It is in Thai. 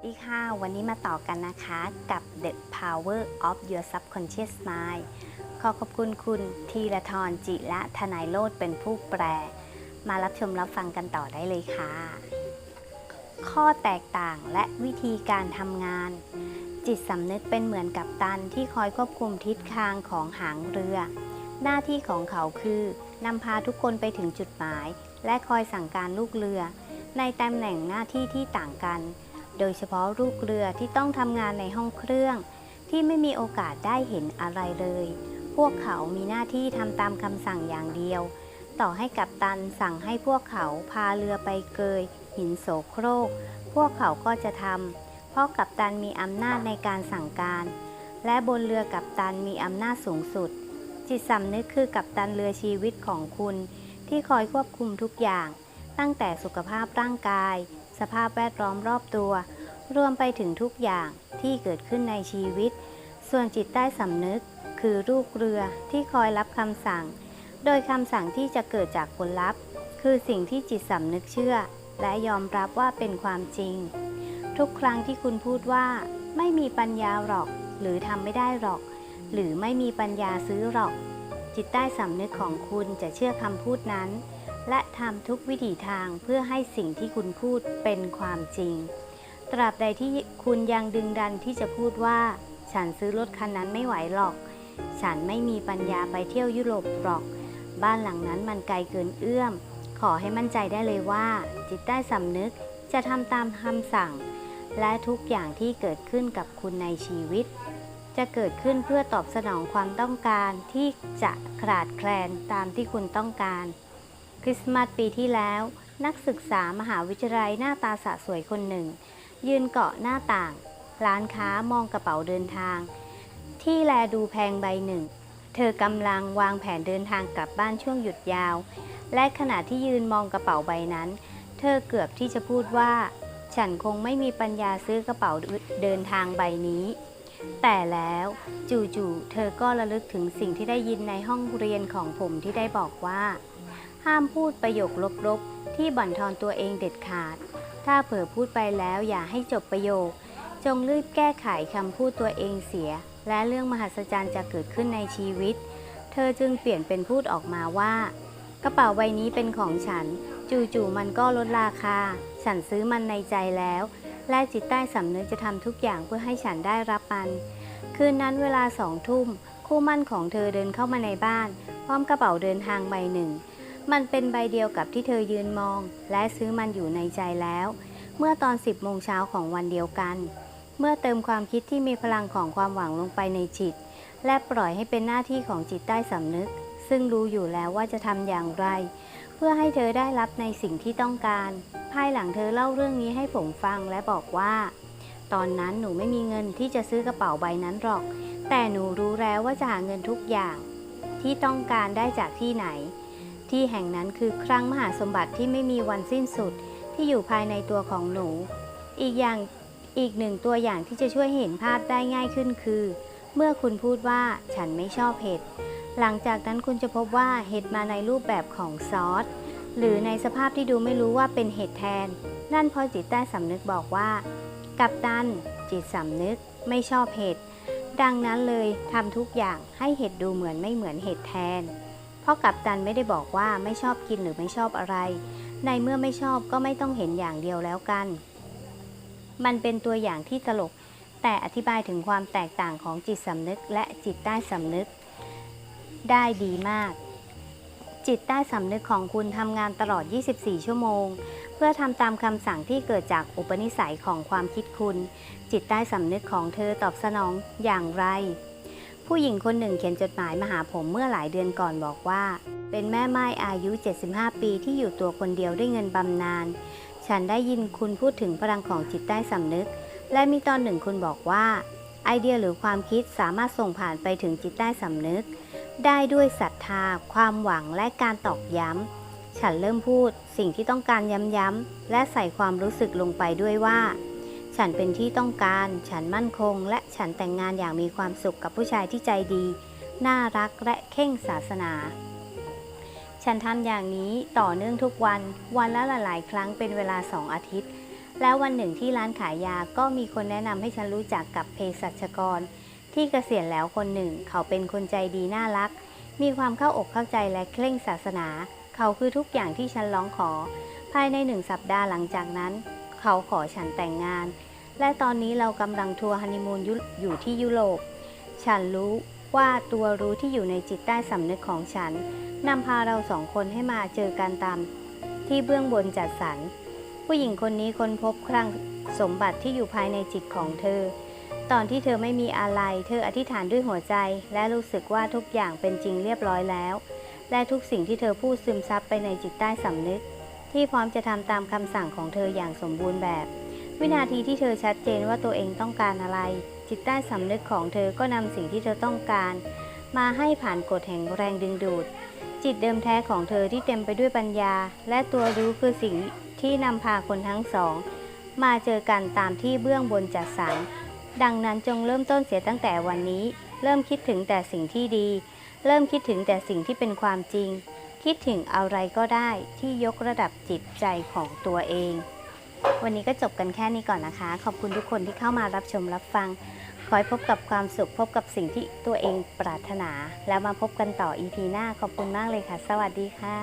สวัสดีค่ะ วันนี้มาต่อกันนะคะกับ The Power of Your Subconscious Mind ขอขอบคุณคุณธีรทรจิละทนายโลดเป็นผู้แปล มารับชมรับฟังกันต่อได้เลยค่ะ ข้อแตกต่างและวิธีการทำงาน จิตสำนึกเป็นเหมือนกับตันที่คอยควบคุมทิศทางของหางเรือ หน้าที่ของเขาคือนำพาทุกคนไปถึงจุดหมาย และคอยสั่งการลูกเรือ ในตำแหน่งหน้าที่ที่ต่างกัน โดยเฉพาะลูกเรือที่ต้องทำงานในห้องเครื่อง ที่ไม่มีโอกาสได้เห็นอะไรเลย พวกเขามีหน้าที่ทำตามคำสั่งอย่างเดียว ต่อให้กัปตันสั่งให้พวกเขาพาเรือไปเกย หินโสโครก พวกเขาก็จะทำเพราะกัปตันมีอำนาจในการสั่งการ และบนเรือกัปตันมีอำนาจสูงสุด จิตสำนึกคือกัปตันเรือชีวิตของคุณ ที่คอยควบคุมทุกอย่าง ตั้งแต่สุขภาพร่างกาย สภาพแวดล้อมรอบตัว รวมไปถึงทุกอย่างที่เกิดขึ้นในชีวิต ส่วนจิตใต้สำนึก คือลูกเรือที่คอยรับคำสั่ง โดยคำสั่งที่จะเกิดจากผลลัพธ์ คือสิ่งที่จิตสำนึกเชื่อ และยอมรับว่าเป็นความจริง ทุกครั้งที่คุณพูดว่า ไม่มีปัญญาหรอก หรือทำไม่ได้หรอก หรือไม่มีปัญญาซื้อหรอก จิตใต้สำนึกของคุณจะเชื่อคำพูดนั้น และทำทุกวิถีทางเพื่อให้สิ่งที่คุณพูดเป็นความจริง ตราบใดที่คุณยังดึงดันที่จะพูดว่า ฉันซื้อรถคันนั้นไม่ไหวหรอก ฉันไม่มีปัญญาไปเที่ยวยุโรปหรอก บ้านหลังนั้นมันไกลเกินเอื้อม ขอให้มั่นใจได้เลยว่า จิตใต้สำนึกจะทำตามคำสั่ง และทุกอย่างที่เกิดขึ้นกับคุณในชีวิต จะเกิดขึ้นเพื่อตอบสนองความต้องการที่จะขาดแคลนตามที่คุณต้องการ คริสต์มาสปีที่แล้ว นักศึกษามหาวิทยาลัยหน้าตาสะสวยคนหนึ่ง ยืนเกาะหน้าต่าง ร้านค้ามองกระเป๋าเดินทาง ที่แลดูแพงใบหนึ่ง เธอกำลังวางแผนเดินทางกลับบ้านช่วงหยุดยาว และขณะที่ยืนมองกระเป๋าใบนั้น เธอเกือบที่จะพูดว่า ฉันคงไม่มีปัญญาซื้อกระเป๋าเดินทางใบนี้แต่แล้วจู่ๆ เธอก็ระลึกถึงสิ่งที่ได้ยินในห้องเรียนของผมที่ได้บอกว่า ห้ามพูดประโยคลบๆ ที่บั่นทอนตัวเองเด็ดขาด ถ้าเผลอพูดไปแล้วอย่าให้จบประโยค จงรีบแก้ไขคำพูดตัวเองเสีย และเรื่องมหัศจรรย์จะเกิดขึ้นในชีวิต เธอจึงเปลี่ยนเป็นพูดออกมาว่า กระเป๋าใบนี้เป็นของฉัน จู่ๆมันก็ลดราคา ฉันซื้อมันในใจแล้ว และจิตใต้สำนึกจะทำทุกอย่างเพื่อให้ฉันได้รับมันคืนนั้นเวลาสองทุ่ม คู่มั่นของเธอเดินเข้ามาในบ้าน พร้อมกระเป๋าเดินทางใบหนึ่ง มันเป็นใบเดียวกับที่เธอยืนมอง และซื้อมันอยู่ในใจแล้ว เมื่อตอน 10โมงเช้าของวันเดียวกัน เมื่อเติมความคิดที่มีพลังของความหวังลงไปในจิต และปล่อยให้เป็นหน้าที่ของจิตใต้สำนึก ซึ่งรู้อยู่แล้วว่าจะทำอย่างไร เพื่อให้เธอได้รับในสิ่งที่ต้องการ ภายหลังเธอเล่าเรื่องนี้ให้ผมฟังและบอกว่า ตอนนั้นหนูไม่มีเงินที่จะซื้อกระเป๋าใบนั้นหรอก แต่หนูรู้แล้วว่าจะหาเงินทุกอย่าง ที่ต้องการได้จากที่ไหน ที่แห่งนั้นคือครั้งมหาสมบัติที่ไม่มีวันสิ้นสุดที่อยู่ภายในตัวของหนู อีกอย่างอีกหนึ่งตัวอย่างที่จะช่วยเห็นภาพได้ง่ายขึ้นคือ เมื่อคุณพูดว่าฉันไม่ชอบเห็ด หลังจากนั้นคุณจะพบว่าเห็ดมาในรูปแบบของซอสหรือในสภาพที่ดูไม่รู้ว่าเป็นเห็ดแทน นั่นเพราะจิตใต้สำนึกบอกว่า กัปตัน จิตสำนึกไม่ชอบเห็ด ดังนั้นเลยทำทุกอย่างให้เห็ดดูเหมือนไม่เหมือนเห็ดแทน ราะกัปตันไม่ได้บอกว่าไม่ชอบกินหรือไม่ชอบอะไร ในเมื่อไม่ชอบก็ไม่ต้องเห็นอย่างเดียวแล้วกัน มันเป็นตัวอย่างที่ตลก แต่อธิบายถึงความแตกต่างของจิตสำนึกและจิตใต้สำนึก ได้ดีมาก จิตใต้สำนึกของคุณทำงานตลอด 24 ชั่วโมง เพื่อทำตามคำสั่งที่เกิดจากอุปนิสัยของความคิดคุณ จิตใต้สำนึกของเธอตอบสนองอย่างไร ผู้หญิงคนหนึ่งเขียนจดหมายมาหาผมเมื่อหลายเดือนก่อนบอกว่า เป็นแม่ไม้อายุ 75 ปีที่อยู่ตัวคนเดียวด้วยเงินบำนาญฉันได้ยินคุณพูดถึงพลังของจิตใต้สำนึก และมีตอนหนึ่งคุณบอกว่า ไอเดียหรือความคิดสามารถส่งผ่านไปถึงจิตใต้สำนึก ได้ด้วยศรัทธา ความหวังและการตอกย้ำ ฉันเริ่มพูดสิ่งที่ต้องการย้ำๆและใส่ความรู้สึกลงไปด้วยว่า ฉันเป็นที่ต้องการ ฉันมั่นคง และฉันแต่งงานอย่างมีความสุขกับผู้ชายที่ใจดี น่ารักและเข่งศาสนา ฉันทำอย่างนี้ต่อเนื่องทุกวัน วันละหลายๆ ครั้งเป็นเวลาสองอาทิตย์ แล้ววันหนึ่งที่ร้านขายยาก็มีคนแนะนำให้ฉันรู้จักกับเภสัชกร ที่เกษียณแล้วคนหนึ่ง เขาเป็นคนใจดีน่ารัก มีความเข้าอกเข้าใจและเคร่งศาสนา เขาคือทุกอย่างที่ฉันร้องขอ ภายในหนึ่งสัปดาห์หลังจากนั้น เขาขอฉันแต่งงาน และตอนนี้เรากำลังทัวร์ฮันนีมูนยุอยู่ที่ยุโรป ฉันรู้ว่าตัวรู้ที่อยู่ในจิตใต้สำนึกของฉันนำพาเราสองคนให้มาเจอกันตามที่เบื้องบนจัดสรร ผู้หญิงคนนี้ค้นพบครั้งสมบัติที่อยู่ภายในจิตของเธอ ตอนที่เธอไม่มีอะไร เธออธิษฐานด้วยหัวใจ และรู้สึกว่าทุกอย่างเป็นจริงเรียบร้อยแล้ว และทุกสิ่งที่เธอพูดซึมซับไปในจิตใต้สำนึก ที่พร้อมจะทำตามคำสั่งของเธออย่างสมบูรณ์แบบ วินาทีที่เธอชัดเจนว่าตัวเองต้องการอะไร จิตใต้สำนึกของเธอก็นำสิ่งที่เธอต้องการ มาให้ผ่านกฎแห่งแรงดึงดูด จิตเดิมแท้ของเธอที่เต็มไปด้วยปัญญา และตัวรู้คือสิ่งที่นำพาคนทั้งสอง มาเจอกันตามที่เบื้องบนจัดสรรดังนั้นจงเริ่มต้นเสียตั้งแต่วันนี้ เริ่มคิดถึงแต่สิ่งที่ดี เริ่มคิดถึงแต่สิ่งที่เป็นความจริง คิดถึงอะไรก็ได้ที่ยกระดับจิตใจของตัวเอง วันนี้ก็จบกันแค่นี้ก่อนนะคะ ขอบคุณทุกคนที่เข้ามารับชมรับฟัง ขอให้พบกับความสุขพบกับสิ่งที่ตัวเองปรารถนา แล้วมาพบกันต่อ EP หน้าขอบคุณมากเลยค่ะ สวัสดีค่ะ